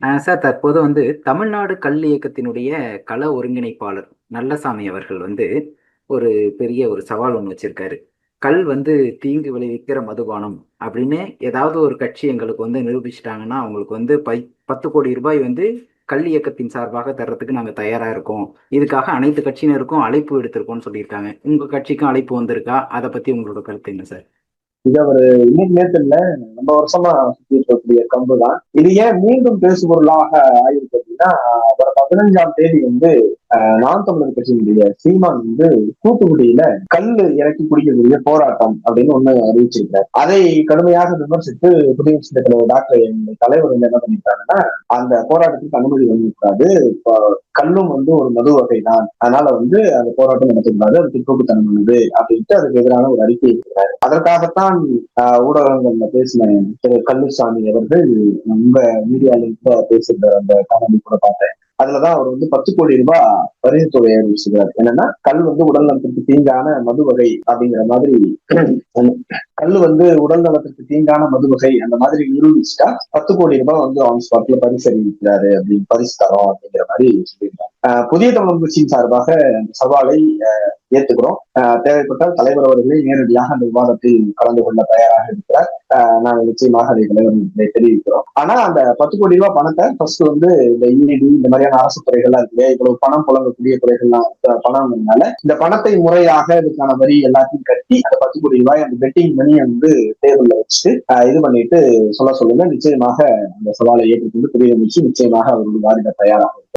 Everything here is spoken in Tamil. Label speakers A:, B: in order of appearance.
A: சார் தற்போது வந்து தமிழ்நாடு கல் இயக்கத்தினுடைய கள ஒருங்கிணைப்பாளர் நல்லசாமி அவர்கள் வந்து ஒரு பெரிய ஒரு சவால் ஒன்று வச்சிருக்காரு. கல் வந்து தீங்கு விளைவிக்கிற மதுபானம் அப்படின்னு ஏதாவது ஒரு கட்சி எங்களுக்கு வந்து நிரூபிச்சிட்டாங்கன்னா அவங்களுக்கு வந்து பை பத்து கோடி ரூபாய் வந்து கல் இயக்கத்தின் சார்பாக தர்றதுக்கு நாங்கள் தயாராக இருக்கோம். இதுக்காக அனைத்து கட்சியினருக்கும் அழைப்பு எடுத்திருக்கோம்னு சொல்லியிருக்காங்க. உங்கள் கட்சிக்கும் அழைப்பு வந்திருக்கா? அதை பற்றி உங்களோட கருத்து என்ன சார்?
B: இது அவரு இன்னைக்கு நேரத்துல ரொம்ப வருஷமா சுத்தி இருக்கக்கூடிய கம்பு தான். இது ஏன் மீண்டும் பேசுபொருளாக ஆயிருக்கிறது? அப்படின்னா வர பதினஞ்சாம் தேதி வந்து ஆஹ், நாம் தமிழர் கட்சியினுடைய சீமான் வந்து தூத்துக்குடியில கல்லு இறக்கி குடிக்கக்கூடிய போராட்டம் அப்படின்னு ஒண்ணு அறிவிச்சிருக்காரு அதை கடுமையாக விமர்சித்து குடியரசுத் தலைவர் டாக்டர் என்னுடைய தலைவர் வந்து என்ன பண்ணிட்டாங்கன்னா அந்த போராட்டத்துக்கு அனுமதி வழங்கக்கூடாது இப்போ கல்லும் வந்து ஒரு மது வகை தான் அதனால வந்து அந்த போராட்டம் நடத்தக்கூடாது அது பிற்போக்குத்தனம் உள்ளது அப்படின்ட்டு அதுக்கு எதிரான ஒரு அறிக்கை இருக்கிறார் அதற்காகத்தான் ஆஹ், ஊடகங்கள்ல பேசின திரு கல்லுசாமி அவர்கள் உங்க மீடியால பேசுகிற அந்த காணொலி கூட பார்த்தேன். அதுலதான் அவர் வந்து பத்து கோடி ரூபாய் பரிசு தொகை அறிவிச்சுக்கிறார் என்னன்னா கல் வந்து உடல் நலத்திற்கு தீங்கான மது வகை அப்படிங்கிற மாதிரி கல் வந்து உடல் நலத்திற்கு தீங்கான மது வகை அந்த மாதிரி நிரூபிச்சுட்டா பத்து கோடி ரூபாய் வந்து ஆன் ஸ்பாட்ல பரிசு அறிவிக்கிறாரு அப்படின்னு பரிசு தரோம் அப்படிங்கிற மாதிரி புதிய தமிழ் கட்சியின் சார்பாக அந்த சவாலை ஏற்றுக்கிறோம். தேவைப்பட்டால் தலைவர் அவர்களே நேரடியாக அந்த விவாதத்தில் கலந்து கொள்ள தயாராக இருக்கிறார். நாங்கள் நிச்சயமாக அதை தலைவர்களை தெரிவிக்கிறோம். ஆனா அந்த பத்து கோடி ரூபாய் பணத்தை ஃபர்ஸ்ட் வந்து இந்த இஐடி இந்த மாதிரியான அரசு துறைகள்லாம் இருக்கு இவ்வளவு பணம் புழங்கக்கூடிய துறைகள்லாம் பணம்னால இந்த பணத்தை முறையாக இதுக்கான வரி எல்லாத்தையும் கட்டி அந்த பத்து கோடி ரூபாய் அந்த பெட்டிங் மணியை வந்து டேபிள்ல வச்சுட்டு இது பண்ணிட்டு சொல்ல சொல்லுங்க. நிச்சயமாக அந்த சவாலை ஏற்றுக்கொண்டு புதிய அமைச்சு நிச்சயமாக அவர்கள் வாரிட தயாராகும்